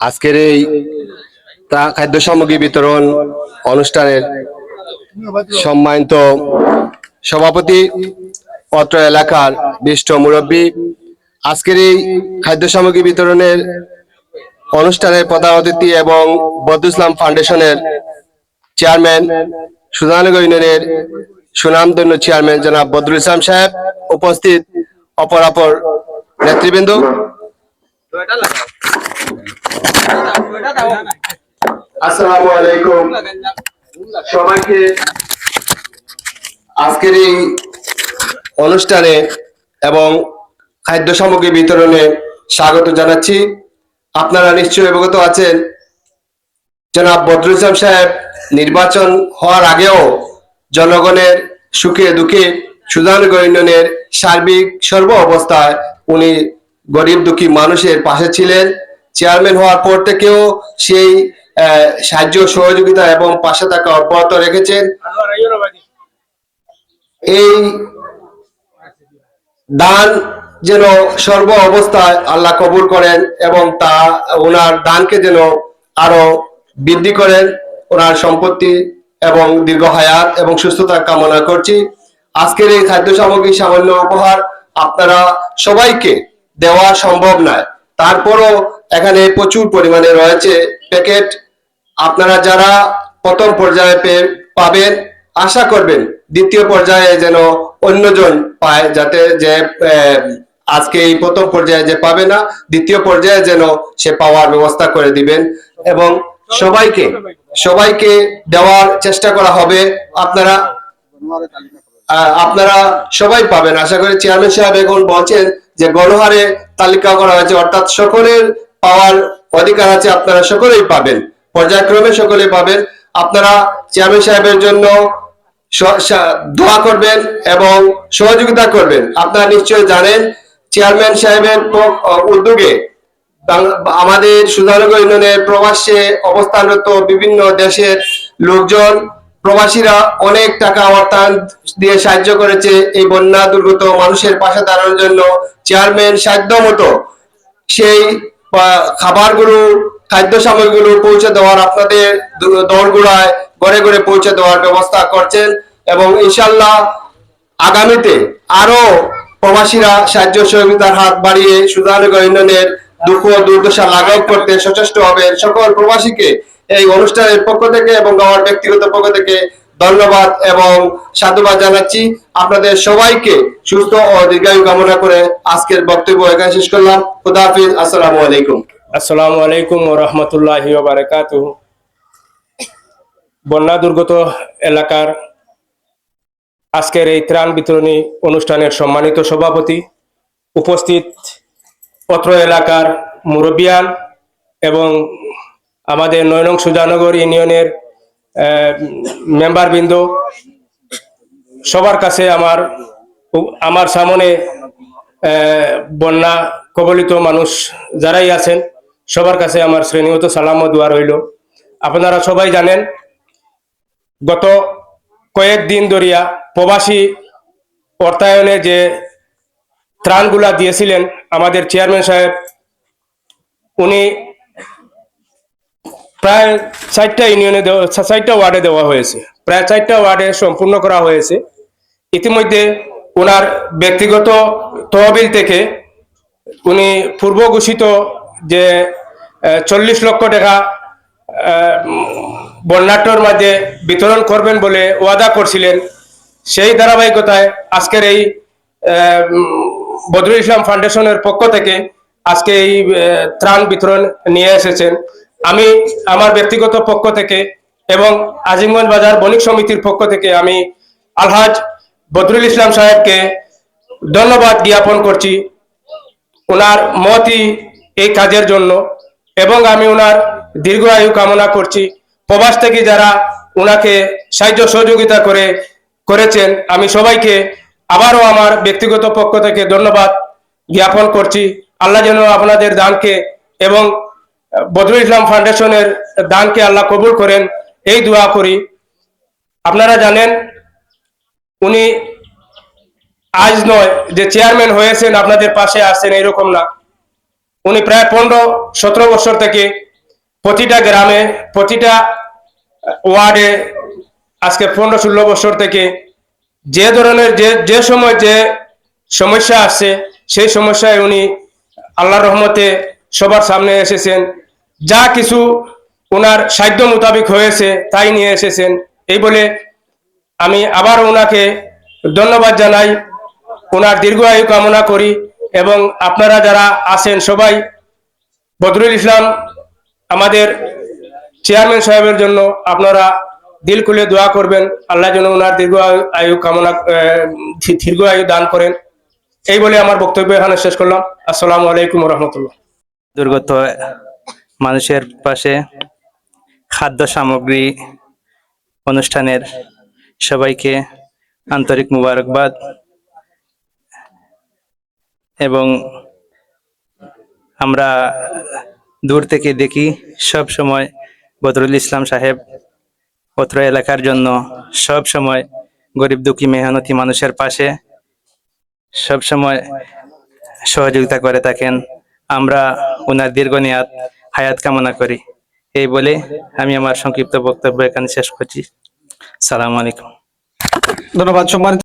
আজকের এই খাদ্য সামগ্রী বিতরণ অনুষ্ঠানের সম্মানিত সভাপতি অত্র এলাকার বিষ্ট মুরব্বী, আজকের এই খাদ্য সামগ্রী বিতরণের অনুষ্ঠানের প্রধান অতিথি এবং বদরুল ইসলাম ফাউন্ডেশনের চেয়ারম্যান, সুধানগর ইউনিয়নের সুনামধন্য চেয়ারম্যান জনাব বদরুল ইসলাম সাহেব, উপস্থিত অপরাপর নেতৃবৃন্দ। আসসালামু আলাইকুম। সবাইকে আজকের এই অনুষ্ঠানে এবং খাদ্য সামগ্রী বিতরণে স্বাগত জানাচ্ছি। আপনারা নিশ্চয়ই অবগত আছেন, জনাব বদরুল ইসলাম সাহেব নির্বাচন হওয়ার আগেও জনগণের সুখে দুঃখে সুধানগর ইউনিয়নের সার্বিক সর্ব অবস্থায় উনি গরিব দুঃখী মানুষের পাশে ছিলেন। চেয়ারম্যান হওয়ার পর থেকেও সেই সাহায্য, সহযোগিতা এবং পাশে থাকা অব্যাহত রেখেছেন। এই দান যেন সর্ব অবস্থায় আল্লাহ কবুল করেন এবং তা, ওনার দানকে যেন আরও বৃদ্ধি করেন। ওনার সম্পত্তি এবং দীর্ঘ হায়াত এবং সুস্থতা কামনা করছি। আজকের এই খাদ্য সামগ্রী সামান্য উপহার আপনারা সবাইকে দেওয়া সম্ভব নয়। তারপরও এখানে প্রচুর পরিমাণে রয়েছে প্যাকেট। আপনারা যারা প্রথম পর্যায়ে পাবেন, আশা করবেন দ্বিতীয় পর্যায়ে যেন অন্যজন পায় যাতে যে আজকে এই প্রথম পর্যায়ে যে পাবে না, দ্বিতীয় পর্যায়ে যেন সে পাওয়ার ব্যবস্থা করে দিবেন এবং সবাইকে সবাইকে দেওয়ার চেষ্টা করা হবে। আপনারা আপনারা সবাই পাবেন। আশা করি চেয়ারম্যান সাহেব এখন বলছেন যে গণহারে তালিকা করা হয়েছে, অর্থাৎ সকলের পাওয়ার অধিকার আছে, আপনারা সকলেই পাবেন। পর্যায়ক্রমে সকলে পাবেন। আপনারা চেয়ারম্যান সাহেবের জন্য দোয়া করবেন এবং সহযোগিতা করবেন। আপনারা নিশ্চয় জানেন, চেয়ারম্যান সাহেবের উদ্যোগে আমাদের সুধানগর ইউনিয়নের প্রবাসে অবস্থানরত বিভিন্ন দেশের লোকজন প্রবাসীরা অনেক টাকা অর্থায়ন দিয়ে সাহায্য করেছে এই বন্যা দুর্গত মানুষের পাশে দাঁড়ানোর জন্য। চেয়ারম্যান সাধ্য মতো সেই খাবারগুলো, খাদ্য সামগ্রীগুলো পৌঁছে দেওয়ার আপনাদের দু- দৌড়গুড়ায় ঘরে ঘরে পৌঁছে দেওয়ার ব্যবস্থা করছেন এবং ইনশাল্লাহ আগামীতে আরও প্রবাসীরা সাহায্য সহযোগিতার হাত বাড়িয়ে সুধানগর ইউনিয়নের দুঃখ দুর্দশা লাঘব করতে সচেষ্ট হবে। সকল প্রবাসীকে এই অনুষ্ঠানের পক্ষ থেকে এবং আমার ব্যক্তিগত পক্ষ থেকে ধন্যবাদ এবং সাধুবাদ জানাচ্ছি। আপনাদের সবাইকে সুস্থ ও দীর্ঘায়ু কামনা করে আজকের বক্তব্য এখানে শেষ করলাম। খুদা হাফিজ, আসসালামু আলাইকুম। আসসালামু আলাইকুম ও রহমতুল্লাহ বারাকাত বন্যা দুর্গত এলাকার আজকের এই ত্রাণ বিতরণী অনুষ্ঠানের সম্মানিত সভাপতি উপস্থিত অত্র এলাকার মুরব্বিয়ান এবং আমাদের নয়নং সুজানগর ইউনিয়নের মেম্বারবৃন্দ, সবার কাছে আমার আমার সামনে বন্যা কবলিত মানুষ যারাই আছেন, সবার কাছে আমার শ্রেণীগত সালাম ও দোয়া রইল। আপনারা সবাই জানেন, গত কয়েকদিন ধরিয়া প্রবাসী অর্থায়নে যে ত্রাণগুলা দিয়েছিলেন আমাদের চেয়ারম্যান সাহেব, উনি প্রায় চারটা ইউনিয়নে দেওয়া, চারটা ওয়ার্ডে দেওয়া হয়েছে। প্রায় চারটা ওয়ার্ডে সম্পূর্ণ করা হয়েছে। ইতিমধ্যে ওনার ব্যক্তিগত তহবিল থেকে উনি পূর্ব ঘোষিত যে চল্লিশ লক্ষ টাকা বন্যাট্যর মাঝে বিতরণ করবেন বলে ওয়াদা করছিলেন, সেই ধারাবাহিকতায় আজকের এই বদরুল ইসলাম ফাউন্ডেশনের পক্ষ থেকে আজকে এই ত্রাণ বিতরণ নিয়ে এসেছেন। আমি আমার ব্যক্তিগত পক্ষ থেকে এবং আজিমগঞ্জ বাজার বণিক সমিতির পক্ষ থেকে আমি আলহাজ বদরুল ইসলাম সাহেবকে ধন্যবাদ জ্ঞাপন করছি। ওনার মতই এই কাজের জন্য এবং আমি ওনার দীর্ঘ আয়ু কামনা করছি। প্রবাস থেকে যারা ওনাকে সাহায্য সহযোগিতা করে করেছেন, আমি সবাইকে আবারও আমার ব্যক্তিগত পক্ষ থেকে ধন্যবাদ জ্ঞাপন করছি। আল্লাহ যেন আপনাদের দানকে এবং বদরুল ইসলাম ফাউন্ডেশনের দানকে আল্লাহ কবুল করেন, এই দোয়া করি। আপনারা জানেন, উনি আজ নয় যে চেয়ারম্যান হয়েছেন, আপনাদের পাশে আসছেন, এরকম না। উনি প্রায় পনেরো, সতেরো বছর থেকে প্রতিটা গ্রামে, প্রতিটা ওয়ার্ডে আজকে পনেরো, ষোলো বছর থেকে যে ধরনের, যে যে সময় যে সমস্যা আসছে, সেই সমস্যায় উনি আল্লাহর রহমতে সবার সামনে এসেছেন। যা কিছু ওনার সাধ্য মোতাবেক হয়েছে তাই নিয়ে এসেছেন। এই বলে আমি আবার ওনাকে ধন্যবাদ জানাই। ওনার দীর্ঘ আয়ু কামনা করি এবং আপনারা যারা আছেন সবাই, বদরুল ইসলাম আমাদের চেয়ারম্যান সাহেবের জন্য আপনারা দিল খুলে দোয়া করবেন। আল্লাহ যেন ওনার দীর্ঘ আয়ু- কামনা দীর্ঘ আয়ু দান করেন। এই বলে আমার বক্তব্য এখানে শেষ করলাম। আসসালামু আলাইকুম রহমতুল্লাহ। দুর্গত মানুষের পাশে খাদ্য সামগ্রী অনুষ্ঠানের সবাইকে আন্তরিক মুবারকবাদ এবং আমরা দূর থেকে দেখি সব সময় বদরুল ইসলাম সাহেব অত্র এলাকার জন্য সব সময় গরিব দুঃখী মেহনতি মানুষের পাশে সব সময় সহযোগিতা করে থাকেন। আমরা ওনার দীর্ঘ নেয়াত হায়াত কামনা করি। এই বলে আমি আমার সংক্ষিপ্ত বক্তব্য এখানে শেষ করছি। সালাম আলাইকুম। ধন্যবাদ, সম্মানিত